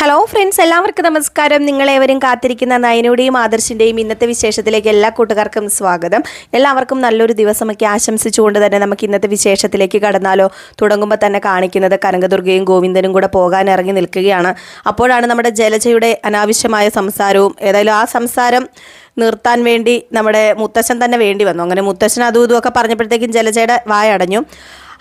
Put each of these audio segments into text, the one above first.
Hello friends എല്ലാവർക്കും നമസ്കാരം. നിങ്ങളേവരും കാത്തിരിക്കുന്ന നയനയുടെയും ആദർശിന്റെയും ഇന്നത്തെ വിശേഷത്തിലേക്ക് എല്ലാ കൂട്ടുകാർക്കും സ്വാഗതം. എല്ലാവർക്കും നല്ലൊരു ദിവസമൊക്കെ ആശംസിച്ചുകൊണ്ട് തന്നെ നമുക്ക് ഇന്നത്തെ വിശേഷത്തിലേക്ക് കടന്നാലോ തുടങ്ങുമ്പോൾ തന്നെ കാണിക്കുന്നത് കനകദുർഗയും ഗോവിന്ദനും കൂടെ പോകാൻ ഇറങ്ങി നിൽക്കുകയാണ്. അപ്പോഴാണ് നമ്മുടെ ജലജയുടെ അനാവശ്യമായ സംസാരവും ഏതായാലും ആ സംസാരം നിർത്താൻ വേണ്ടി നമ്മുടെ മുത്തശ്ശൻ തന്നെ വേണ്ടി വന്നു. അങ്ങനെ മുത്തശ്ശൻ അതും ഇതും ഒക്കെ പറഞ്ഞപ്പോഴത്തേക്കും ജലജയുടെ വായടഞ്ഞു.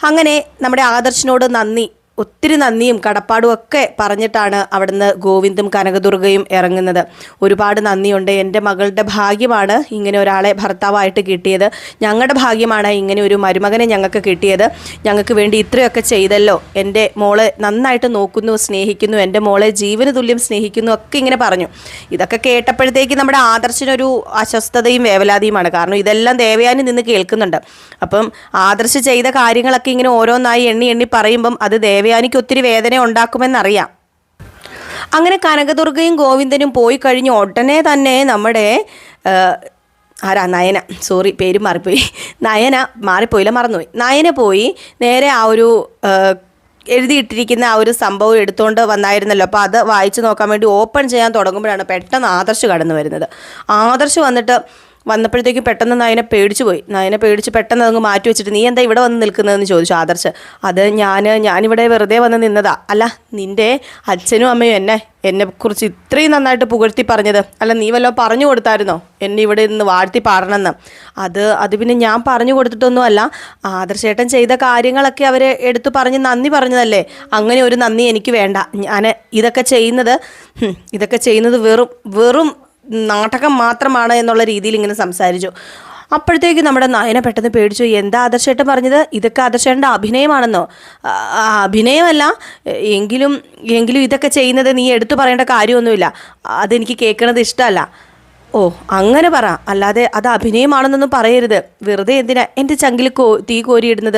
അങ്ങനെ നമ്മുടെ ആദർശിനോട് നന്ദി. ഒത്തിരി നന്ദിയും കടപ്പാടും ഒക്കെ പറഞ്ഞിട്ടാണ് അവിടുന്ന് ഗോവിന്ദും കനകദുർഗയും ഇറങ്ങുന്നത്. ഒരുപാട് നന്ദിയുണ്ട്. എന്റെ മകളുടെ ഭാഗ്യമാണ് ഇങ്ങനെ ഒരാളെ ഭർത്താവായിട്ട് കിട്ടിയത്. ഞങ്ങളുടെ ഭാഗ്യമാണ് ഇങ്ങനെ ഒരു മരുമകനെ ഞങ്ങൾക്ക് കിട്ടിയത്. ഞങ്ങൾക്ക് വേണ്ടി ഇത്രയൊക്കെ ചെയ്തല്ലോ. എന്റെ മോളെ നന്നായിട്ട് നോക്കുന്നു സ്നേഹിക്കുന്നു. എന്റെ മോളെ ജീവന് തുല്യം സ്നേഹിക്കുന്നു ഒക്കെ ഇങ്ങനെ പറഞ്ഞു. ഇതൊക്കെ കേട്ടപ്പോഴത്തേക്ക് നമ്മുടെ ആദർശിനൊരു അസ്വസ്ഥതയും വേവലാതിയുമാണ്. കാരണം ഇതെല്ലാം ദേവയാനി നിന്ന് കേൾക്കുന്നുണ്ട്. അപ്പം ആദർശ് ചെയ്ത കാര്യങ്ങളൊക്കെ ഇങ്ങനെ ഓരോന്നായി എണ്ണി എണ്ണി പറയുമ്പം അത് ദേവയാനിക്ക് ഒത്തിരി വേദന ഉണ്ടാക്കുമെന്നറിയാം. അങ്ങനെ കനകദുർഗയും ഗോവിന്ദനും പോയി കഴിഞ്ഞ് ഉടനെ തന്നെ നമ്മുടെ ആരാ നയന. സോറി പേര് മാറിപ്പോയി. നയന മാറിപ്പോയില്ല മറന്നുപോയി. നയന പോയി. നേരെ ആ ഒരു എഴുതിയിട്ടിരിക്കുന്ന ആ ഒരു സംഭവം എടുത്തുകൊണ്ട് വന്നായിരുന്നല്ലോ. അപ്പോൾ അത് വായിച്ചു നോക്കാൻ വേണ്ടി ഓപ്പൺ ചെയ്യാൻ തുടങ്ങുമ്പോഴാണ് പെട്ടെന്ന് ആദർശ് കടന്നു വരുന്നത് ആദർശ് വന്നിട്ട് വന്നപ്പോഴത്തേക്ക് പെട്ടെന്ന് നയനെ പേടിച്ചു പോയി. നയനെ പേടിച്ച് പെട്ടെന്ന് അങ്ങ് മാറ്റി വെച്ചിട്ട് നീ എന്താ ഇവിടെ വന്ന് നിൽക്കുന്നതെന്ന് ചോദിച്ചു ആദർശ്. അത് ഞാൻ ഞാനിവിടെ വെറുതെ വന്ന് നിന്നതാ. അല്ല നിന്റെ അച്ഛനും അമ്മയും എന്നെ എന്നെ എന്നെക്കുറിച്ച് ഇത്രയും നന്നായിട്ട് പുകഴ്ത്തി പറഞ്ഞത് അല്ല നീ വല്ലതും പറഞ്ഞു കൊടുത്തായിരുന്നോ? എന്നെ ഇവിടെ നിന്ന് വാഴ്ത്തി പാടണമെന്ന്. അത് അത് പിന്നെ ഞാൻ പറഞ്ഞു കൊടുത്തിട്ടൊന്നുമല്ല. ആദർശേട്ടൻ ചെയ്ത കാര്യങ്ങളൊക്കെ അവരെ എടുത്തു പറഞ്ഞ് നന്ദി പറഞ്ഞതല്ലേ? അങ്ങനെ ഒരു നന്ദി എനിക്ക് വേണ്ട. ഞാൻ ഇതൊക്കെ ചെയ്യുന്നത് ഇതൊക്കെ ചെയ്യുന്നത് വെറും വെറും നാടകം മാത്രമാണ് എന്നുള്ള രീതിയിൽ ഇങ്ങനെ സംസാരിച്ചു. അപ്പോഴത്തേക്ക് നമ്മുടെ നയന പെട്ടെന്ന് പേടിച്ചു. എന്താ ആദർശേട്ടൻ പറഞ്ഞത്? ഇതൊക്കെ ആദർശേട്ടന്റെ അഭിനയമാണെന്നോ? അഭിനയമല്ല. എങ്കിലും എങ്കിലും ഇതൊക്കെ ചെയ്യുന്നത് നീ എടുത്തു പറയേണ്ട കാര്യമൊന്നുമില്ല. അതെനിക്ക് കേൾക്കണത് ഇഷ്ടമല്ല. ഓ അങ്ങനെ പറ. അല്ലാതെ അത് അഭിനയമാണെന്നൊന്നും പറയരുത്. വെറുതെ എന്തിനാ എന്റെ ചങ്കിൽ കോ തീ കോരിയിടുന്നത്?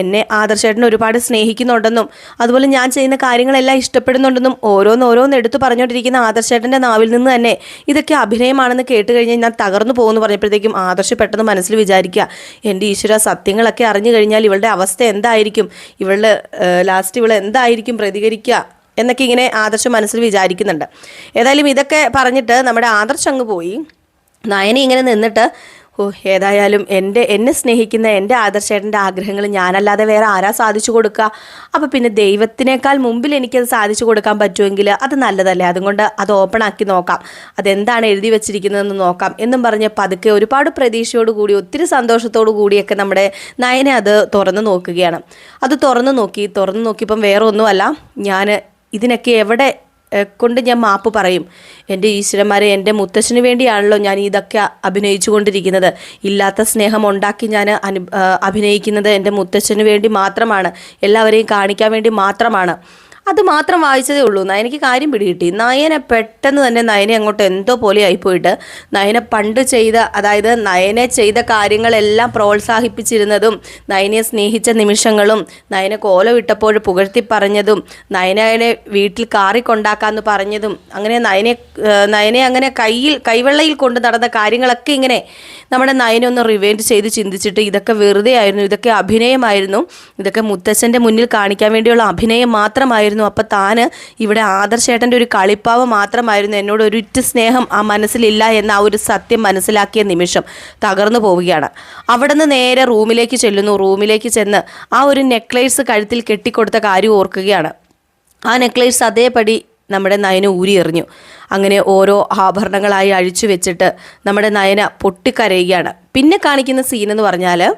എന്നെ ആദർശേട്ടൻ ഒരുപാട് സ്നേഹിക്കുന്നുണ്ടെന്നും അതുപോലെ ഞാൻ ചെയ്യുന്ന കാര്യങ്ങളെല്ലാം ഇഷ്ടപ്പെടുന്നുണ്ടെന്നും ഓരോന്ന് ഓരോന്ന് എടുത്തു പറഞ്ഞുകൊണ്ടിരിക്കുന്ന ആദർശേട്ടന്റെ നാവിൽ നിന്ന് തന്നെ ഇതൊക്കെ അഭിനയമാണെന്ന് കേട്ട് കഴിഞ്ഞാൽ ഞാൻ തകർന്നു പോകുമെന്ന് പറഞ്ഞപ്പോഴത്തേക്കും ആദർശ് പെട്ടെന്ന് മനസ്സിൽ വിചാരിക്കുക എന്റെ ഈശ്വര സത്യങ്ങളൊക്കെ അറിഞ്ഞു കഴിഞ്ഞാൽ ഇവളുടെ അവസ്ഥ എന്തായിരിക്കും? ഇവളുടെ ലാസ്റ്റ് ഇവൾ എന്തായിരിക്കും പ്രതികരിക്കുക? എന്നൊക്കെ ഇങ്ങനെ ആദർശം മനസ്സിൽ വിചാരിക്കുന്നുണ്ട്. ഏതായാലും ഇതൊക്കെ പറഞ്ഞിട്ട് നമ്മുടെ ആദർശ് അങ്ങ് പോയി. നയനി ഇങ്ങനെ നിന്നിട്ട് ഓ ഏതായാലും എന്റെ എന്നെ സ്നേഹിക്കുന്ന എന്റെ ആദർശേട്ടന്റെ ആഗ്രഹങ്ങൾ ഞാനല്ലാതെ വേറെ ആരാ സാധിച്ചു കൊടുക്കുക? അപ്പോൾ പിന്നെ ദൈവത്തിനേക്കാൾ മുമ്പിൽ എനിക്കത് സാധിച്ചു കൊടുക്കാൻ പറ്റുമെങ്കിൽ അത് നല്ലതല്ലേ? അതുകൊണ്ട് അത് ഓപ്പൺ ആക്കി നോക്കാം. അതെന്താണ് എഴുതി വെച്ചിരിക്കുന്നതെന്ന് നോക്കാം. എന്നും പറഞ്ഞ് പതുക്കെ ഒരുപാട് പ്രതീക്ഷയോടുകൂടി ഒത്തിരി സന്തോഷത്തോടു കൂടിയൊക്കെ നമ്മുടെ നയനെ അത് തുറന്നു നോക്കുകയാണ്. അത് തുറന്നു നോക്കി തുറന്നു നോക്കിയപ്പം വേറെ ഒന്നുമല്ല ഞാൻ ഇതിനൊക്കെ എവിടെ കൊണ്ട് ഞാൻ മാപ്പ് പറയും? എന്റെ ഈശ്വരന്മാരെ എന്റെ മുത്തശ്ശന് വേണ്ടിയാണല്ലോ ഞാൻ ഇതൊക്കെ അഭിനയിച്ചു കൊണ്ടിരിക്കുന്നത് ഇല്ലാത്ത സ്നേഹം ഉണ്ടാക്കി ഞാൻ അനു അഭിനയിക്കുന്നത് എന്റെ മുത്തശ്ശന് വേണ്ടി മാത്രമാണ്. എല്ലാവരെയും കാണിക്കാൻ വേണ്ടി മാത്രമാണ്. അത് മാത്രം വായിച്ചതേ ഉള്ളൂ. നയനയ്ക്ക് കാര്യം പിടികിട്ടി. നയനെ പെട്ടെന്ന് തന്നെ നയനെ അങ്ങോട്ട് എന്തോ പോലെ ആയിപ്പോയിട്ട് നയനെ പണ്ട് ചെയ്ത അതായത് നയനെ ചെയ്ത കാര്യങ്ങളെല്ലാം പ്രോത്സാഹിപ്പിച്ചിരുന്നതും നയനെ സ്നേഹിച്ച നിമിഷങ്ങളും നയനെ കോല വിട്ടപ്പോൾ പുകഴ്ത്തി പറഞ്ഞതും നയനെ വീട്ടിൽ കാറി കൊണ്ടാക്കാന്ന് പറഞ്ഞതും അങ്ങനെ നയനെ നയനെ അങ്ങനെ കയ്യിൽ കൈവെള്ളയിൽ കൊണ്ട് നടന്ന കാര്യങ്ങളൊക്കെ ഇങ്ങനെ നമ്മുടെ നയനെ ഒന്ന് റിവൈൻഡ് ചെയ്ത് ചിന്തിച്ചിട്ട് ഇതൊക്കെ വെറുതെ ആയിരുന്നു. ഇതൊക്കെ അഭിനയമായിരുന്നു. ഇതൊക്കെ മുത്തച്ഛന്റെ മുന്നിൽ കാണിക്കാൻ വേണ്ടിയുള്ള അഭിനയം മാത്രമായിരുന്നു. അപ്പോൾ താന് ഇവിടെ ആദർശേട്ടന്റെ ഒരു കളിപ്പാവ് മാത്രമായിരുന്നു എന്നോട് ഒരുറ്റ സ്നേഹം ആ മനസ്സിലില്ല എന്ന ആ ഒരു സത്യം മനസ്സിലാക്കിയ നിമിഷം തകർന്നു പോവുകയാണ്. അവിടെ നിന്ന് നേരെ റൂമിലേക്ക് ചെല്ലുന്നു. റൂമിലേക്ക് ചെന്ന് ആ ഒരു നെക്ലേസ് കഴുത്തിൽ കെട്ടിക്കൊടുത്ത കാര്യം ഓർക്കുകയാണ്. ആ നെക്ലേസ് അതേപടി നമ്മുടെ നയന ഊരി എറിഞ്ഞു. അങ്ങനെ ഓരോ ആഭരണങ്ങളായി അഴിച്ചു വെച്ചിട്ട് നമ്മുടെ നയന പൊട്ടിക്കരയുകയാണ്. പിന്നെ കാണിക്കുന്ന സീൻ എന്ന് പറഞ്ഞാൽ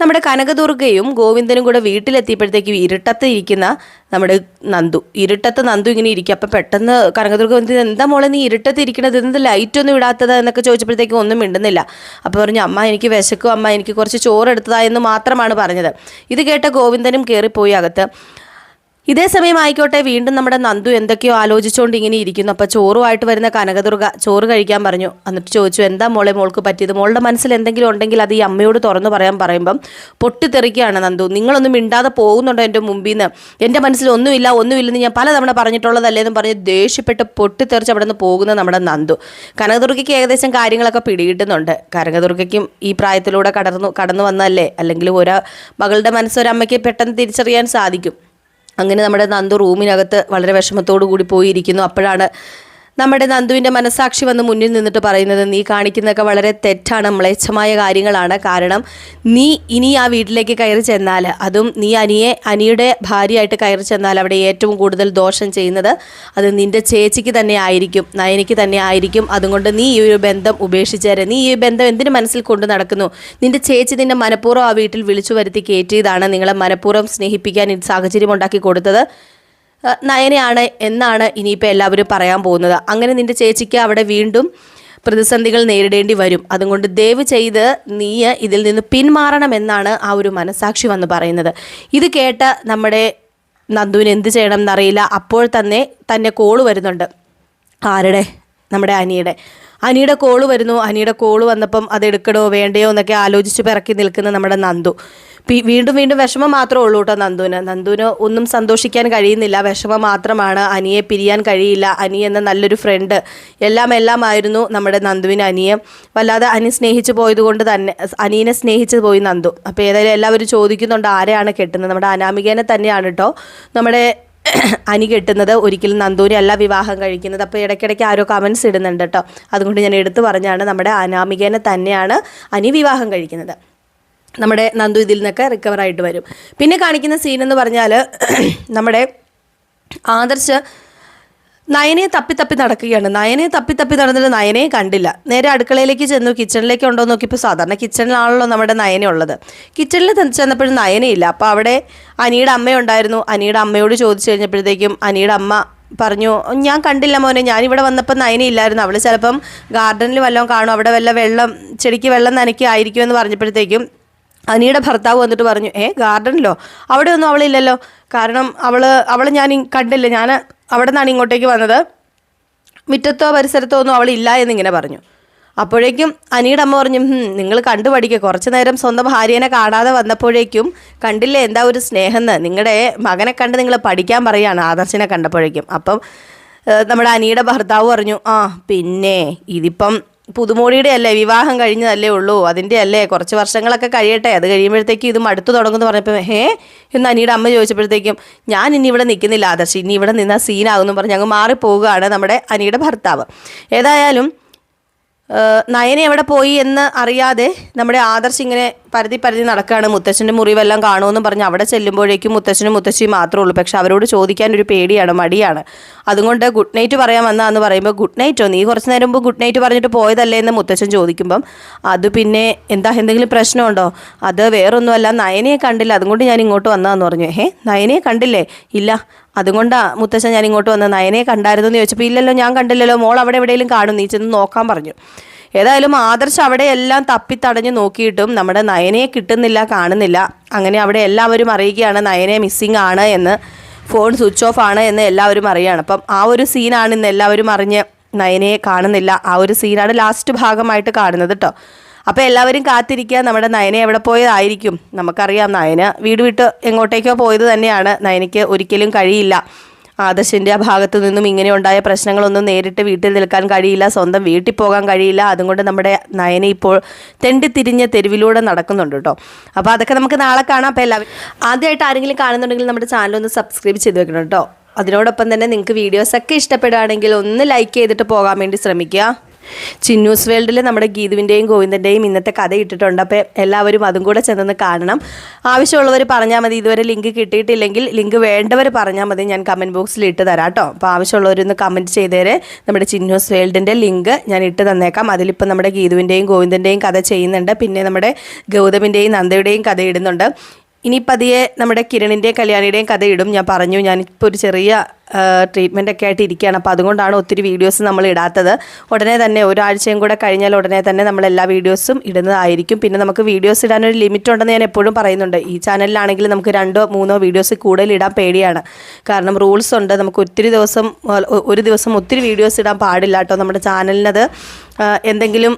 നമ്മുടെ കനകദുർഗയും ഗോവിന്ദനും കൂടെ വീട്ടിലെത്തിയപ്പോഴത്തേക്കും ഇരുട്ടത്ത് ഇരിക്കുന്ന നമ്മുടെ നന്ദു. ഇരുട്ടത്ത് നന്ദു ഇങ്ങനെ ഇരിക്കും. അപ്പം പെട്ടെന്ന് കനകദുർഗ വന്നിട്ട് എന്താ മോളെ നീ ഇരുട്ടത്ത് ഇരിക്കണത്? എന്ത് ലൈറ്റ് ഒന്നും ഇടാത്തത് എന്നൊക്കെ ചോദിച്ചപ്പോഴത്തേക്കും ഒന്നും മിണ്ടുന്നില്ല. അപ്പോൾ പറഞ്ഞു അമ്മ എനിക്ക് വിശക്കും. അമ്മ എനിക്ക് കുറച്ച് ചോറ് എടുത്തതാ എന്ന് മാത്രമാണ് പറഞ്ഞത്. ഇത് കേട്ട ഗോവിന്ദനും കയറിപ്പോയി അകത്ത്. ഇതേ സമയം ആയിക്കോട്ടെ വീണ്ടും നമ്മുടെ നന്ദു എന്തൊക്കെയോ ആലോചിച്ചുകൊണ്ട് ഇങ്ങനെ ഇരിക്കുന്നു. അപ്പോൾ ചോറുമായിട്ട് വരുന്ന കനകദുർഗ ചോറ് കഴിക്കാൻ പറഞ്ഞു. എന്നിട്ട് ചോദിച്ചു എന്താ മോളെ മോൾക്ക് പറ്റിയത്? മോളുടെ മനസ്സിൽ എന്തെങ്കിലും ഉണ്ടെങ്കിൽ അത് ഈ അമ്മയോട് തുറന്നു പറയാൻ പറയുമ്പം പൊട്ടിത്തെറിക്കുകയാണ് നന്ദു. നിങ്ങളൊന്നും മിണ്ടാതെ പോകുന്നുണ്ടോ എന്റെ മുമ്പിൽ നിന്ന് എന്റെ മനസ്സിൽ ഒന്നുമില്ല ഒന്നുമില്ലെന്ന് ഞാൻ പലതവണ പറഞ്ഞിട്ടുള്ളതല്ലേ? എന്ന് പറഞ്ഞ് ദേഷ്യപ്പെട്ട് പൊട്ടിത്തെറിച്ച് അവിടെ നിന്ന് പോകുന്ന നമ്മുടെ നന്ദു. കനകദുർഗയ്ക്ക് ഏകദേശം കാര്യങ്ങളൊക്കെ പിടികിട്ടുന്നുണ്ട്. കനകദുർഗയ്ക്കും ഈ പ്രായത്തിലൂടെ കടന്നു കടന്നു വന്നല്ലേ അല്ലെങ്കിൽ ഒരു മകളുടെ മനസ്സൊരമ്മയ്ക്ക് പെട്ടെന്ന് തിരിച്ചറിയാൻ സാധിക്കും. അങ്ങനെ നമ്മുടെ നന്ദു റൂമിനകത്ത് വളരെ വിഷമത്തോടു കൂടി പോയിരിക്കുന്നു. അപ്പോഴാണ് നമ്മുടെ നന്ദുവിന്റെ മനസാക്ഷി വന്ന് മുന്നിൽ നിന്നിട്ട് പറയുന്നത് നീ കാണിക്കുന്നതൊക്കെ വളരെ തെറ്റാണ് മ്ലേച്ഛമായ കാര്യങ്ങളാണ്. കാരണം നീ ഇനി ആ വീട്ടിലേക്ക് കയറി ചെന്നാൽ അതും നീ അനിയെ അനിയുടെ ഭാര്യയായിട്ട് കയറി ചെന്നാൽ അവിടെ ഏറ്റവും കൂടുതൽ ദോഷം ചെയ്യുന്നത് അത് നിന്റെ ചേച്ചിക്ക് തന്നെ ആയിരിക്കും നയനിക്ക് തന്നെ ആയിരിക്കും. അതുകൊണ്ട് നീ ഈ ഒരു ബന്ധം ഉപേക്ഷിച്ചേരെ നീ ഈ ബന്ധം എന്തിനു മനസ്സിൽ കൊണ്ടു നടക്കുന്നു? നിന്റെ ചേച്ചി നിന്നെ മനഃപൂർവം ആ വീട്ടിൽ വിളിച്ചു വരുത്തി കയറ്റിയതാണ് നിങ്ങളെ മനഃപൂർവം സ്നേഹിപ്പിക്കാൻ സാഹചര്യം ഉണ്ടാക്കി കൊടുത്തത്. നയനയാണ് എന്നാണ് ഇനിയിപ്പോൾ എല്ലാവരും പറയാൻ പോകുന്നത്. അങ്ങനെ നിന്റെ ചേച്ചിക്ക് അവിടെ വീണ്ടും പ്രതിസന്ധികൾ നേരിടേണ്ടി വരും. അതുകൊണ്ട് ദയവ് ചെയ്ത് നീ ഇതിൽ നിന്ന് പിന്മാറണമെന്നാണ് ആ ഒരു മനസാക്ഷി വന്ന് പറയുന്നത്. ഇത് കേട്ട നമ്മുടെ നന്ദുവിന് എന്ത് ചെയ്യണം എന്നറിയില്ല. അപ്പോൾ തന്നെ തന്നെ കോൾ വരുന്നുണ്ട്. ആരുടെ? നമ്മുടെ അനിയുടെ. അനിയുടെ കോൾ വരുന്നു. അനിയുടെ കോൾ വന്നപ്പം അത് എടുക്കണോ വേണ്ടയോ എന്നൊക്കെ ആലോചിച്ച് പിറക്കി നിൽക്കുന്ന നമ്മുടെ നന്ദു. വീണ്ടും വീണ്ടും വിഷമം മാത്രമേ ഉള്ളൂ കേട്ടോ നന്ദുവിന്. നന്ദുവിന് ഒന്നും സന്തോഷിക്കാൻ കഴിയുന്നില്ല. വിഷമം മാത്രമാണ് അനിയെ പിരിയാൻ കഴിയില്ല. അനി എന്ന നല്ലൊരു ഫ്രണ്ട് എല്ലാം എല്ലാമായിരുന്നു നമ്മുടെ നന്ദുവിന് അനിയെ. വല്ലാതെ അനി സ്നേഹിച്ചു പോയതുകൊണ്ട് തന്നെ അനീനെ സ്നേഹിച്ചു പോയി നന്ദു. അപ്പോൾ ഏതായാലും എല്ലാവരും ചോദിക്കുന്നുണ്ട് ആരെയാണ് കെട്ടുന്നത്? നമ്മുടെ അനാമികേനെ തന്നെയാണ് കേട്ടോ നമ്മുടെ അനി കെട്ടുന്നത്. ഒരിക്കലും നന്ദൂരി അല്ല വിവാഹം കഴിക്കുന്നത്. അപ്പോൾ ഇടയ്ക്കിടയ്ക്ക് ആരോ കമൻസ് ഇടുന്നുണ്ട് കേട്ടോ. അതുകൊണ്ട് ഞാൻ എടുത്തു പറഞ്ഞാണ് നമ്മുടെ അനാമികേനെ തന്നെയാണ് അനി വിവാഹം കഴിക്കുന്നത്. നമ്മുടെ നന്ദു ഇതിൽ നിന്നൊക്കെ റിക്കവർ ആയിട്ട് വരും. പിന്നെ കാണിക്കുന്ന സീൻ എന്ന് പറഞ്ഞാൽ നമ്മുടെ ആദർശ് നയനെ തപ്പി തപ്പി നടക്കുകയാണ്. നയനെ തപ്പി തപ്പി നടന്നിട്ട് നയനെ കണ്ടില്ല. നേരെ അടുക്കളയിലേക്ക് ചെന്നു. കിച്ചണിലേക്ക് ഉണ്ടോ നോക്കിയപ്പോൾ സാധാരണ കിച്ചണിലാണല്ലോ നമ്മുടെ നയന ഉള്ളത്. കിച്ചണിൽ ചെന്നപ്പോഴും നയനയില്ല അപ്പോൾ അവിടെ അനിയുടെ അമ്മയുണ്ടായിരുന്നു അനിയുടെ അമ്മയോട് ചോദിച്ചു കഴിഞ്ഞപ്പോഴത്തേക്കും അനിയുടെ അമ്മ പറഞ്ഞു ഞാൻ കണ്ടില്ല മോനെ. ഞാനിവിടെ വന്നപ്പോൾ നയനയില്ലായിരുന്നു അവൾ ചിലപ്പം ഗാർഡനിൽ വല്ലതും കാണും. അവിടെ വല്ല വെള്ളം ചെടിക്ക് വെള്ളം നനയ്ക്കായിരിക്കുമെന്ന് പറഞ്ഞപ്പോഴത്തേക്കും അനിയുടെ ഭർത്താവ് വന്നിട്ട് പറഞ്ഞു ഏ ഗാർഡനിലോ? അവിടെ ഒന്നും അവളില്ലല്ലോ. കാരണം അവൾ അവൾ ഞാൻ കണ്ടില്ല. ഞാൻ അവിടെ നിന്നാണ് ഇങ്ങോട്ടേക്ക് വന്നത്. മുറ്റത്തോ പരിസരത്തോ ഒന്നും അവളില്ല എന്നിങ്ങനെ പറഞ്ഞു. അപ്പോഴേക്കും അനിയുടെ അമ്മ പറഞ്ഞു നിങ്ങൾ കണ്ടു പഠിക്കുക കുറച്ച് നേരം സ്വന്തം ഭാര്യനെ കാണാതെ വന്നപ്പോഴേക്കും കണ്ടില്ലേ എന്താ ഒരു സ്നേഹം എന്ന് നിങ്ങളുടെ മകനെ കണ്ട് നിങ്ങൾ പഠിക്കാൻ പറയുകയാണ് ആദർശിനെ കണ്ടപ്പോഴേക്കും. അപ്പം നമ്മുടെ അനിയുടെ ഭർത്താവ് പറഞ്ഞു ആ പിന്നെ ഇതിപ്പം പുതുമോടിയുടെ അല്ലേ? വിവാഹം കഴിഞ്ഞതല്ലേ ഉള്ളൂ. അതിന്റെ അല്ലേ? കുറച്ച് വർഷങ്ങളൊക്കെ കഴിയട്ടെ. അത് കഴിയുമ്പോഴത്തേക്കും ഇത് മടുത്തു തുടങ്ങുമെന്ന് പറഞ്ഞപ്പോൾ ഹേ? എന്ന് അനിയുടെ അമ്മ ചോദിച്ചപ്പോഴത്തേക്കും ഞാൻ ഇനി ഇവിടെ നിൽക്കുന്നില്ല ആദർശ്. ഇനി ഇവിടെ നിന്നാൽ സീനാകുമെന്ന് പറഞ്ഞ് അങ്ങ് മാറിപ്പോവുകയാണ് നമ്മുടെ അനിയുടെ ഭർത്താവ്. ഏതായാലും നയനെ എവിടെ പോയി എന്ന് അറിയാതെ നമ്മുടെ ആദർശ് ഇങ്ങനെ പരതി പരതി നടക്കുകയാണ്. മുത്തച്ഛന്റെ മുറിവെല്ലാം കാണുമെന്ന് പറഞ്ഞ് അവിടെ ചെല്ലുമ്പോഴേക്കും മുത്തച്ഛനും മുത്തശ്ശിയും മാത്രമേ ഉള്ളൂ. പക്ഷെ അവരോട് ചോദിക്കാൻ ഒരു പേടിയാണ് മടിയാണ്. അതുകൊണ്ട് ഗുഡ് നൈറ്റ് പറയാൻ വന്നതെന്ന് പറയുമ്പോൾ ഗുഡ് നൈറ്റോ? നീ കുറച്ച് നേരം മുമ്പ് ഗുഡ് നൈറ്റ് പറഞ്ഞിട്ട് പോയതല്ലേ? എന്ന് മുത്തച്ഛൻ ചോദിക്കുമ്പം അത് പിന്നെ എന്താ? എന്തെങ്കിലും പ്രശ്നമുണ്ടോ? അത് വേറൊന്നുമല്ല. നയനയെ കണ്ടില്ല. അതുകൊണ്ട് ഞാൻ ഇങ്ങോട്ട് വന്നതെന്ന് പറഞ്ഞു. ഏഹ് നയനയെ കണ്ടില്ലേ? ഇല്ല. അതുകൊണ്ടാ മുത്തശ്ശൻ ഞാൻ ഇങ്ങോട്ട് വന്നത്. നയനെ കണ്ടായിരുന്നു? എന്ന് ചോദിച്ചപ്പോൾ ഇല്ലല്ലോ ഞാൻ കണ്ടില്ലല്ലോ. മോൾ അവിടെ എവിടെയെങ്കിലും കാണും. നീ ചെന്ന് നോക്കാൻ പറഞ്ഞു. ഏതായാലും ആദർശ് അവിടെ എല്ലാം തപ്പിത്തടഞ്ഞ് നോക്കിയിട്ടും നമ്മുടെ നയനയെ കിട്ടുന്നില്ല കാണുന്നില്ല. അങ്ങനെ അവിടെ എല്ലാവരും അറിയുകയാണ് നയനെ മിസ്സിങ് ആണ് എന്ന്. ഫോൺ സ്വിച്ച് ഓഫ് ആണ് എന്ന് എല്ലാവരും അറിയുകയാണ് അപ്പം ആ ഒരു സീനാണ് ഇന്ന് എല്ലാവരും അറിഞ്ഞ് നയനയെ കാണുന്നില്ല. ആ ഒരു സീനാണ് ലാസ്റ്റ് ഭാഗമായിട്ട് കാണുന്നത് കേട്ടോ അപ്പോൾ എല്ലാവരും കാത്തിരിക്കുക. നമ്മുടെ നയന എവിടെ പോയതായിരിക്കും? നമുക്കറിയാം നയന വീട് വിട്ട് എങ്ങോട്ടേക്കോ പോയത് തന്നെയാണ്. നയനയ്ക്ക് ഒരിക്കലും കഴിയില്ല. ആദർശിന്റെ ആ ഭാഗത്തു നിന്നും ഇങ്ങനെ ഉണ്ടായ പ്രശ്നങ്ങളൊന്നും നേരിട്ട് വീട്ടിൽ നിൽക്കാൻ കഴിയില്ല സ്വന്തം വീട്ടിൽ പോകാൻ കഴിയില്ല. അതുകൊണ്ട് നമ്മുടെ നയനെ ഇപ്പോൾ തെണ്ടിത്തിരിഞ്ഞ തെരുവിലൂടെ നടക്കുന്നുണ്ട് കേട്ടോ. അപ്പോൾ അതൊക്കെ നമുക്ക് നാളെ കാണാം. അപ്പോൾ എല്ലാവരും ആദ്യമായിട്ട് ആരെങ്കിലും കാണുന്നുണ്ടെങ്കിൽ നമ്മുടെ ചാനൽ ഒന്ന് സബ്സ്ക്രൈബ് ചെയ്ത് വെക്കണം കേട്ടോ. അതിനോടൊപ്പം തന്നെ നിങ്ങൾക്ക് വീഡിയോസൊക്കെ ഇഷ്ടപ്പെടുകയാണെങ്കിൽ ഒന്ന് ലൈക്ക് ചെയ്തിട്ട് പോകാൻ വേണ്ടി ശ്രമിക്കുക. ചിന്നൂസ് വേൾഡിൽ നമ്മുടെ ഗീതുവിന്റെയും ഗോവിന്ദന്റെയും ഇന്നത്തെ കഥ ഇട്ടിട്ടുണ്ട്. അപ്പോൾ എല്ലാവരും അതും കൂടെ ചെന്നൊന്ന് കാണണം. ആവശ്യമുള്ളവർ പറഞ്ഞാൽ മതി. ഇതുവരെ ലിങ്ക് കിട്ടിയിട്ടില്ലെങ്കിൽ ലിങ്ക് വേണ്ടവർ പറഞ്ഞാൽ മതി. ഞാൻ കമന്റ് ബോക്സിൽ ഇട്ട് തരാം കേട്ടോ. അപ്പോൾ ആവശ്യമുള്ളവരൊന്ന് കമന്റ് ചെയ്തേരെ. നമ്മുടെ ചിന്നൂസ് വേൾഡിന്റെ ലിങ്ക് ഞാൻ ഇട്ട് തന്നേക്കാം. അതിലിപ്പോൾ നമ്മുടെ ഗീതുവിന്റെയും ഗോവിന്ദന്റെയും കഥ ചെയ്യുന്നുണ്ട്. പിന്നെ നമ്മുടെ ഗൗതമിന്റെയും നന്ദയുടെയും കഥ ഇടുന്നുണ്ട്. ഇനി പതിയെ നമ്മുടെ കിരണിന്റെയും കല്യാണിയുടെയും കഥ ഇടും ഞാൻ പറഞ്ഞു ഞാനിപ്പോൾ ഒരു ചെറിയ ട്രീറ്റ്മെന്റ് ഒക്കെ ആയിട്ട് ഇരിക്കുകയാണ്. അപ്പോൾ അതുകൊണ്ടാണ് ഒത്തിരി വീഡിയോസ് നമ്മൾ ഇടാത്തത്. ഉടനെ തന്നെ ഒരാഴ്ചയും കൂടെ കഴിഞ്ഞാൽ ഉടനെ തന്നെ നമ്മൾ എല്ലാ വീഡിയോസും ഇടുന്നതായിരിക്കും. പിന്നെ നമുക്ക് വീഡിയോസ് ഇടാനൊരു ലിമിറ്റ് ഉണ്ടെന്ന് ഞാൻ എപ്പോഴും പറയുന്നുണ്ട്. ഈ ചാനലിലാണെങ്കിൽ നമുക്ക് രണ്ടോ മൂന്നോ വീഡിയോസ് കൂടുതൽ ഇടാൻ പേടിയാണ്. കാരണം റൂൾസ് ഉണ്ട്. നമുക്ക് ഒത്തിരി ദിവസം ഒരു ദിവസം ഒത്തിരി വീഡിയോസ് ഇടാൻ പാടില്ല കേട്ടോ നമ്മുടെ ചാനലിനത് എന്തെങ്കിലും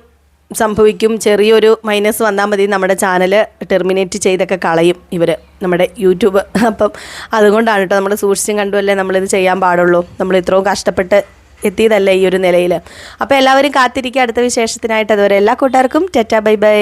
സംഭവിക്കും. ചെറിയൊരു മൈനസ് വന്നാൽ മതി. നമ്മുടെ ചാനൽ ടെർമിനേറ്റ് ചെയ്തൊക്കെ കളയും ഇവർ നമ്മുടെ യൂട്യൂബ്. അപ്പം അതുകൊണ്ടാണ് കേട്ടോ നമ്മൾ സൂക്ഷിച്ചും കണ്ടുമല്ലേ നമ്മളിത് ചെയ്യാൻ പാടുള്ളൂ. നമ്മൾ ഇത്രയും കഷ്ടപ്പെട്ട് എത്തിയതല്ലേ ഈ ഒരു നിലയിൽ അപ്പോൾ എല്ലാവരും കാത്തിരിക്കുക. അടുത്ത വിശേഷത്തിനായിട്ട് അതുവരെ എല്ലാ കൂട്ടുകാർക്കും ടെറ്റ ബൈ ബൈ.